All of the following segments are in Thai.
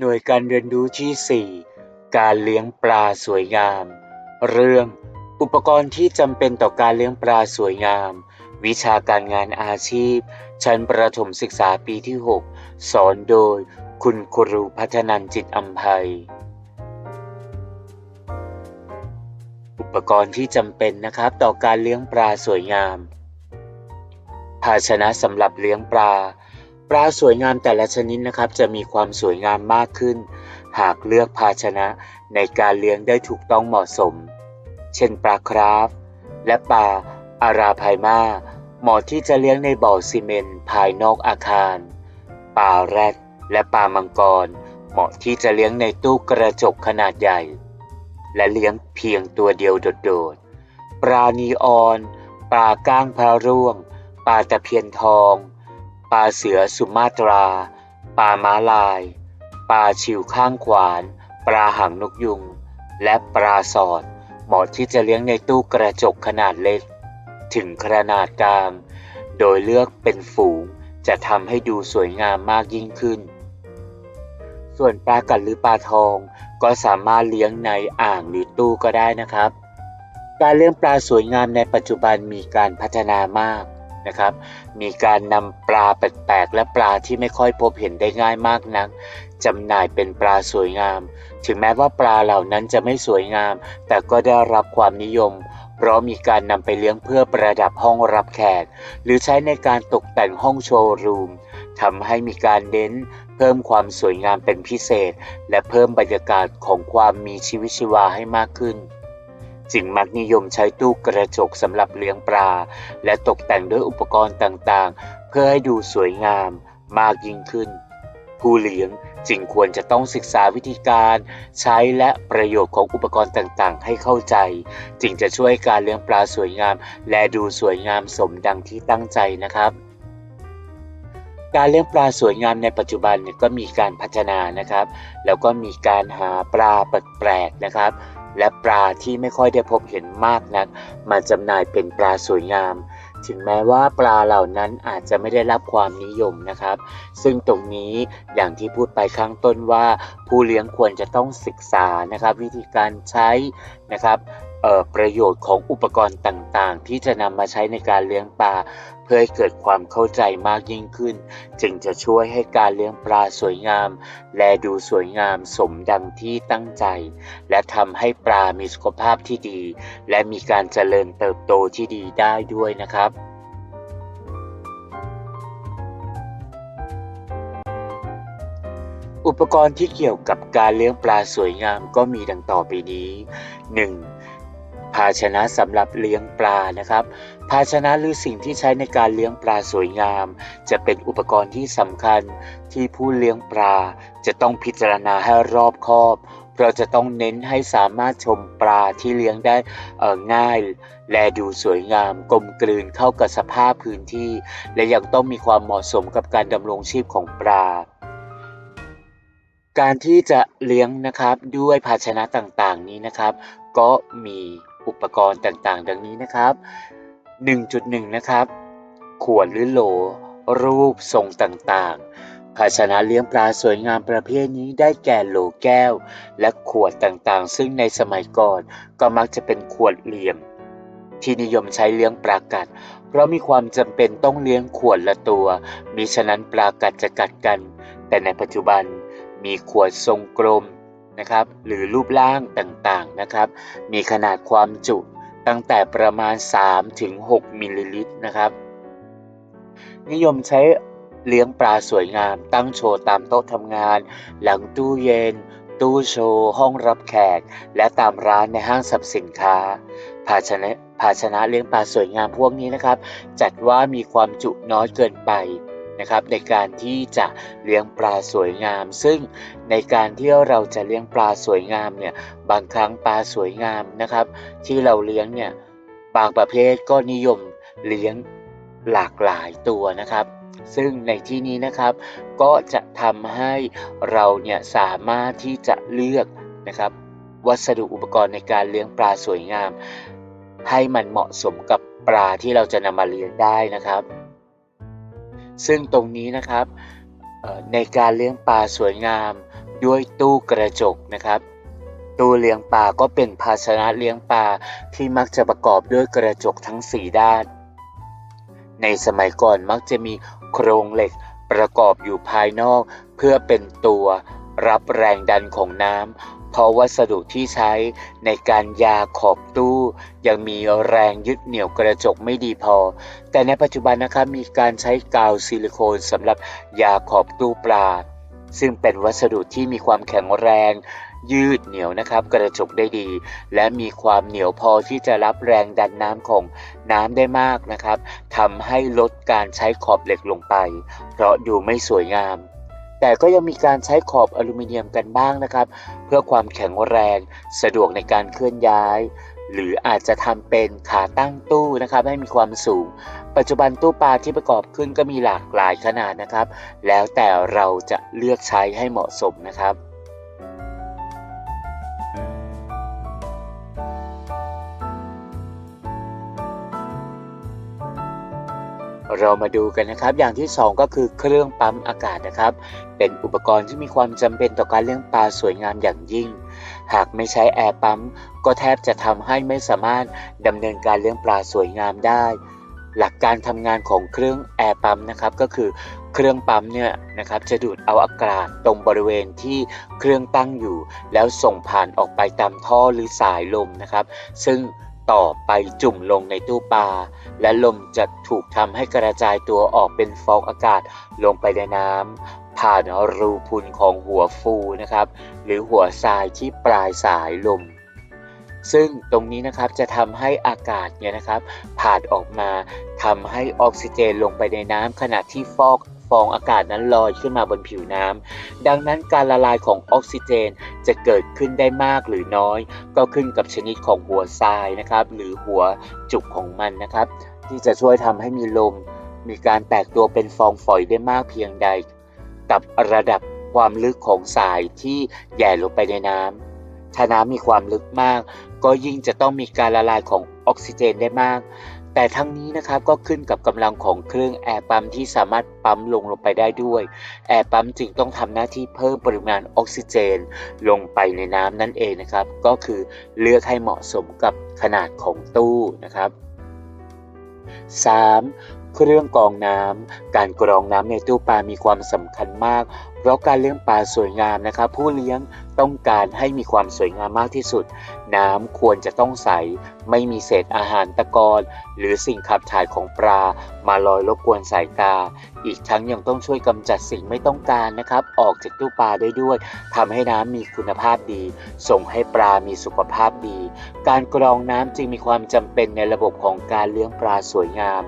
หน่วยการเรียนรู้ที่ 4 การเลี้ยงปลาสวยงาม เรื่อง อุปกรณ์ที่จำเป็นต่อการเลี้ยงปลาสวยงาม วิชาการงานอาชีพ ชั้นประถมศึกษาปีที่ 6 สอนโดย คุณครูพัฒนันจิตอัมภัย อุปกรณ์ที่จำเป็นนะครับต่อการเลี้ยงปลาสวยงาม ภาชนะสำหรับเลี้ยงปลา ปลาสวยงามแต่ละชนิดนะครับ จะมีความสวยงามมากขึ้น หากเลือกภาชนะในการเลี้ยงได้ถูกต้องเหมาะสม เช่นปลาคราฟ และปลาอาราไพมาเหมาะที่จะเลี้ยงในบ่อซีเมนต์ภายนอกอาคาร ปลาแรดและปลามังกร เหมาะที่จะเลี้ยงในตู้กระจกขนาดใหญ่ และเลี้ยงเพียงตัวเดียวโดดๆปลานีออน ปลาก้างพระร่วง ปลาตะเพียนทอง ปลาเสือสุมาตรา ปลาม้าลาย ปลาชิวข้างขวาน ปลาหางนกยุง และปลาสอด เหมาะที่จะเลี้ยงในตู้กระจกขนาดเล็ก ถึงขนาดกลาง โดยเลือกเป็นฝูงจะทำให้ดูสวยงามมากยิ่งขึ้น ส่วนปลากัดหรือปลาทองก็สามารถเลี้ยงในอ่างหรือตู้ก็ได้นะครับ การเลี้ยงปลาสวยงามในปัจจุบันมีการพัฒนามาก นะครับ มีการนำปลาแปลกๆ และปลาที่ไม่ค่อยพบเห็นได้ง่ายมากนักจำหน่ายเป็นปลาสวยงาม ถึงแม้ว่าปลาเหล่านั้นจะไม่สวยงาม แต่ก็ได้รับความนิยม เพราะมีการนำไปเลี้ยงเพื่อประดับห้องรับแขก หรือใช้ในการตกแต่งห้องโชว์รูมทำให้มีการเน้นเพิ่มความสวยงามเป็นพิเศษ และเพิ่มบรรยากาศของความมีชีวิตชีวาให้มากขึ้น จึงมักนิยมใช้ตู้กระจกสำหรับเลี้ยงปลา และตกแต่งด้วยอุปกรณ์ต่างๆ เพื่อให้ดูสวยงามมากยิ่งขึ้น ผู้เลี้ยงจึงควรจะต้องศึกษาวิธีการใช้และประโยชน์ของอุปกรณ์ต่างๆ ให้เข้าใจ จึงจะช่วยการเลี้ยงปลาสวยงาม และดูสวยงามสมดังที่ตั้งใจนะครับการเลี้ยงปลาสวยงามในปัจจุบันเนี่ยก็มีการพัฒนานะครับ แล้วก็มีการหาปลาแปลกๆนะครับ และปลาที่ไม่ค่อยได้พบเห็นมากนัก มาจำหน่ายเป็นปลาสวยงาม ถึงแม้ว่าปลาเหล่านั้นอาจจะไม่ได้รับความนิยมนะครับ ซึ่งตรงนี้อย่างที่พูดไปข้างต้นว่า ผู้เลี้ยงควรจะต้องศึกษานะครับ วิธีการใช้นะครับ ประโยชน์ของอุปกรณ์ต่างๆ ที่จะนำมาใช้ในการเลี้ยงปลาเพื่อให้เกิดความเข้าใจมากยิ่งขึ้น จึงจะช่วยให้การเลี้ยงปลาสวยงาม และดูสวยงามสมดังที่ตั้งใจ และทำให้ปลามีสุขภาพที่ดี และมีการเจริญเติบโตที่ดีได้ด้วยนะครับอุปกรณ์ที่เกี่ยวกับการเลี้ยงปลาสวยงามก็มีดังต่อไปนี้ 1. ภาชนะสำหรับเลี้ยงปลานะครับ ภาชนะหรือสิ่งที่ใช้ในการเลี้ยงปลาสวยงาม จะเป็นอุปกรณ์ที่สำคัญที่ผู้เลี้ยงปลา จะต้องพิจารณาให้รอบคอบ เพราะจะต้องเน้นให้สามารถชมปลาที่เลี้ยงได้เอ่อง่าย และดูสวยงามกลมกลืนเข้ากับสภาพพื้นที่ และยังต้องมีความเหมาะสมกับการดำรงชีพของปลาการที่จะเลี้ยงนะครับด้วยภาชนะต่างๆนี้นะครับ ก็มี อุปกรณ์ต่างๆ ดังนี้นะครับ 1.1 นะครับ ขวดหรือโหล รูปทรงต่างๆ ภาชนะเลี้ยงปลาสวยงามประเภทนี้ได้แก่โหลแก้ว และขวดต่างๆ ซึ่งในสมัยก่อนก็มักจะเป็นขวดเหลี่ยม ที่นิยมใช้เลี้ยงปลากัด เพราะมีความจำเป็นต้องเลี้ยงขวดละตัว มิฉะนั้นปลากัดจะกัดกัน แต่ในปัจจุบันมีขวดทรงกลม นะครับ หรือรูปร่างต่างๆนะครับ มีขนาดความจุตั้งแต่ประมาณ 3 ถึง 6 มิลลิลิตรนะครับ นิยมใช้เลี้ยงปลาสวยงาม ตั้งโชว์ตามโต๊ะทำงาน หลังตู้เย็น ตู้โชว์ ห้องรับแขก และตามร้านในห้างสรรพสินค้า ภาชนะภาชนะเลี้ยงปลาสวยงามพวกนี้นะครับ จัดว่ามีความจุน้อยเกินไป นะครับในการที่จะเลี้ยงปลาสวยงาม ซึ่งในการที่เราจะเลี้ยงปลาสวยงามเนี่ยบางครั้งปลาสวยงามนะครับ ที่เราเลี้ยงเนี่ยบางประเภทก็นิยมเลี้ยงหลากหลายตัวนะครับ ซึ่งในที่นี้นะครับก็จะทำให้เราเนี่ยสามารถที่จะเลือกนะครับ วัสดุอุปกรณ์ในการเลี้ยงปลาสวยงาม ให้มันเหมาะสมกับปลาที่เราจะนำมาเลี้ยงได้นะครับ ซึ่งตรงนี้นะครับในการเลี้ยงปลาสวยงามด้วยตู้กระจกนะครับตู้เลี้ยงปลาก็เป็นภาชนะเลี้ยงปลาที่มักจะประกอบด้วยกระจกทั้งสี่ด้าน ในสมัยก่อนมักจะมีโครงเหล็กประกอบอยู่ภายนอก เพื่อเป็นตัวรับแรงดันของน้ำ เพราะวัสดุที่ใช้ในการยาขอบตู้ ยังมีแรงยึดเหนี่ยวกระจกไม่ดีพอ แต่ในปัจจุบันนะครับมีการใช้กาวซิลิโคนสำหรับยาขอบตู้ปลา ซึ่งเป็นวัสดุที่มีความแข็งแรง ยืดเหนียวนะครับ กระจกได้ดี และมีความเหนียวพอที่จะรับแรงดันน้ำของน้ำได้มากนะครับทำให้ลดการใช้ขอบเหล็กลงไป เพราะดูไม่สวยงาม แต่ก็ยังมีการใช้ขอบอลูมิเนียมกันบ้างนะครับ เพื่อความแข็งแรงสะดวกในการเคลื่อนย้าย หรืออาจจะทำเป็นขาตั้งตู้นะครับให้มีความสูง ปัจจุบันตู้ปลาที่ประกอบขึ้นก็มีหลากหลายขนาดนะครับ แล้วแต่เราจะเลือกใช้ให้เหมาะสมนะครับ เรามาดูกันนะครับ อย่างที่ 2 ก็คือเครื่องปั๊มอากาศนะครับ เป็นอุปกรณ์ที่มีความจำเป็นต่อการเลี้ยงปลาสวยงามอย่างยิ่ง หากไม่ใช้แอร์ปั๊ม ก็แทบจะทำให้ไม่สามารถดำเนินการเลี้ยงปลาสวยงามได้ หลักการทำงานของเครื่องแอร์ปั๊มนะครับก็คือเครื่องปั๊มเนี่ยนะครับจะดูดเอาอากาศตรงบริเวณที่เครื่องตั้งอยู่ แล้วส่งผ่านออกไปตามท่อหรือสายลมนะครับ ซึ่ง ต่อไปจุ่มลงในตู้ปลา และลมจะถูกทำให้กระจายตัวออกเป็นฟองอากาศลงไปในน้ำผ่านรูพุนของหัวฟูนะครับ หรือหัวทรายที่ปลายสายลม ซึ่งตรงนี้นะครับจะทำให้อากาศเนี่ยนะครับ ผ่านออกมาทำให้ออกซิเจนลงไปในน้ำขณะที่ฟอก ฟองอากาศนั้นลอยขึ้นมาบนผิวน้ำดังนั้นการละลายของออกซิเจนจะเกิดขึ้นได้มากหรือน้อย ก็ขึ้นกับชนิดของหัวทรายนะครับ หรือหัวจุกของมันนะครับ ที่จะช่วยทำให้มีลม มีการแตกตัวเป็นฟองฝอยได้มากเพียงใด กับระดับความลึกของสายที่แย่ลงไปในน้ำถ้าน้ำมีความลึกมาก ก็ยิ่งจะต้องมีการละลายของออกซิเจนได้มาก แต่ทั้งนี้นะครับก็ขึ้นกับกำลังของเครื่องแอร์ปั๊มที่สามารถปั๊มลงลงไปได้ด้วย แอร์ปั๊มจึงต้องทำหน้าที่เพิ่มปริมาณออกซิเจน ลงไปในน้ำนั่นเองนะครับ ก็คือเลือกให้เหมาะสมกับขนาดของตู้นะครับ 3. เครื่องกรองน้ำการกรองน้ำในตู้ปลามีความสำคัญมาก เพราะการเลี้ยงปลาสวยงามนะครับผู้เลี้ยงต้องการให้มีความสวยงามมากที่สุด น้ำควรจะต้องใส ไม่มีเศษอาหารตะกอนหรือสิ่งขับถ่ายของปลา มาลอยรบกวนสายตา อีกทั้งยังต้องช่วยกำจัดสิ่งไม่ต้องการนะครับ ออกจากตู้ปลาได้ด้วยทำให้น้ำมีคุณภาพดี ส่งให้ปลามีสุขภาพดี การกรองน้ำจึงมีความจำเป็นในระบบของการเลี้ยงปลาสวยงาม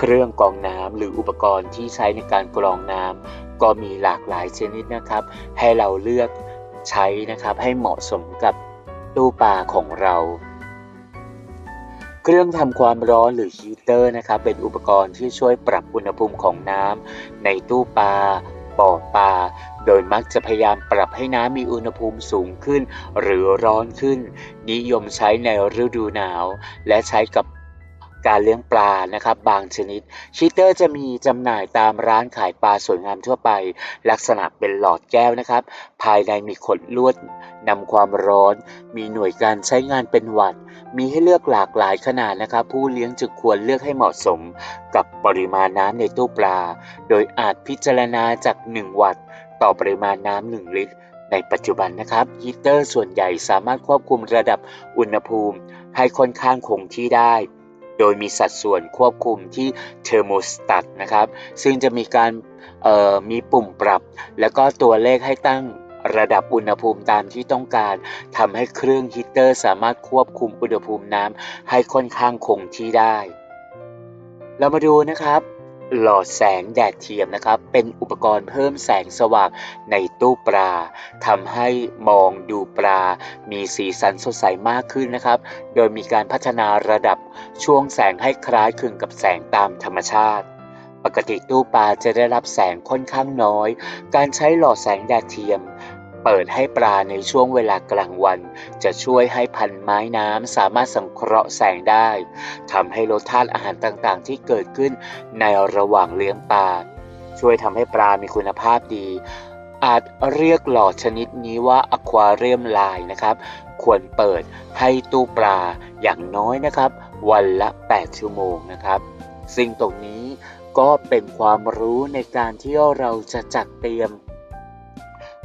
เครื่องกรองน้ำหรืออุปกรณ์ที่ใช้ในการกรองน้ำก็มีหลากหลายชนิดนะครับ ให้เราเลือกใช้นะครับให้เหมาะสมกับตู้ปลาของเรา เครื่องทำความร้อนหรือฮีเตอร์นะครับเป็นอุปกรณ์ที่ช่วยปรับอุณหภูมิของน้ำในตู้ปลาบ่อปลาโดยมักจะพยายามปรับให้น้ำมีอุณหภูมิสูงขึ้น หรือร้อนขึ้น นิยมใช้ในฤดูหนาว และใช้กับ การเลี้ยงปลานะครับบางชนิด ชีเตอร์จะมีจำหน่ายตามร้านขายปลาสวยงามทั่วไป ลักษณะเป็นหลอดแก้วนะครับ ภายในมีขดลวดนำความร้อน มีหน่วยการใช้งานเป็นวัตต์มีให้เลือกหลากหลายขนาดนะครับ ผู้เลี้ยงจึงควรเลือกให้เหมาะสมกับปริมาณน้ำในตู้ปลา โดยอาจพิจารณาจาก 1 วัตต์ต่อปริมาณน้ำ1ลิตรในปัจจุบันนะครับฮีเตอร์ส่วนใหญ่สามารถควบคุมระดับอุณหภูมิ ให้ค่อนข้างคงที่ได้ โดยมีสัดส่วนควบคุมที่เทอร์โมสตัตนะครับ ซึ่งจะมีการมีปุ่มปรับ แล้วก็ตัวเลขให้ตั้งระดับอุณหภูมิตามที่ต้องการทำให้เครื่องฮีเตอร์สามารถควบคุมอุณหภูมิน้ำให้ค่อนข้างคงที่ได้ เรามาดูนะครับ หลอดแสงแดดเทียมนะครับ เป็นอุปกรณ์เพิ่มแสงสว่างในตู้ปลาทำให้มองดูปลา มีสีสันสดใสมากขึ้นนะครับ โดยมีการพัฒนาระดับช่วงแสงให้คล้ายคลึงกับแสงตามธรรมชาติ ปกติตู้ปลาจะได้รับแสงค่อนข้างน้อย การใช้หลอดแสงแดดเทียม เปิดให้ปลาในช่วงเวลากลางวัน จะช่วยให้พันไม้น้ำสามารถสังเคราะห์แสงได้ทำให้ลดธาตุอาหารต่างๆ ที่เกิดขึ้นในระหว่างเลี้ยงปลา ช่วยทำให้ปลามีคุณภาพดี อาจเรียกหลอดชนิดนี้ว่าอควาเรียมลายนะครับ ควรเปิดให้ตู้ปลาอย่างน้อยนะครับ วันละ 8 ชั่วโมงนะครับ ซึ่งตรงนี้ก็เป็นความรู้ในการที่เราจะจัดเตรียม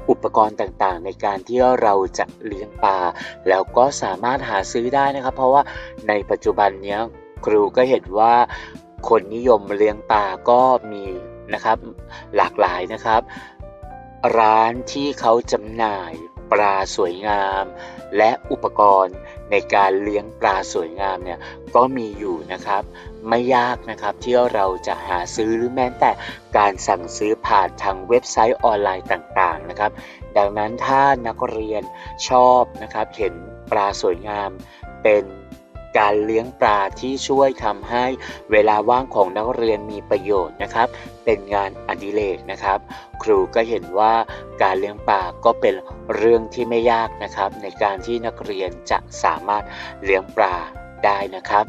อุปกรณ์ต่างๆ ในการที่เราจะเลี้ยงปลาแล้วก็สามารถหาซื้อได้นะครับ เพราะว่าในปัจจุบันนี้ครูก็เห็นว่าคนนิยมเลี้ยงปลาก็มีนะครับหลากหลายนะครับ ร้านที่เขาจำหน่ายปลาสวยงาม และอุปกรณ์ในการเลี้ยงปลาสวยงามเนี่ยก็มีอยู่นะครับ ไม่ยากนะครับที่เราจะหาซื้อหรือแม้แต่การสั่งซื้อ ผ่านทางเว็บไซต์ออนไลน์ต่างๆนะครับ ดังนั้นถ้านักเรียนชอบนะครับเห็นปลาสวยงามเป็นการเลี้ยงปลาที่ช่วยทำให้เวลาว่างของนักเรียนมีประโยชน์นะครับ เป็นงานอดิเรกนะครับ ครูก็เห็นว่าการเลี้ยงปลาก็เป็นเรื่องที่ไม่ยากนะครับ ในการที่นักเรียนจะสามารถเลี้ยงปลาได้นะครับ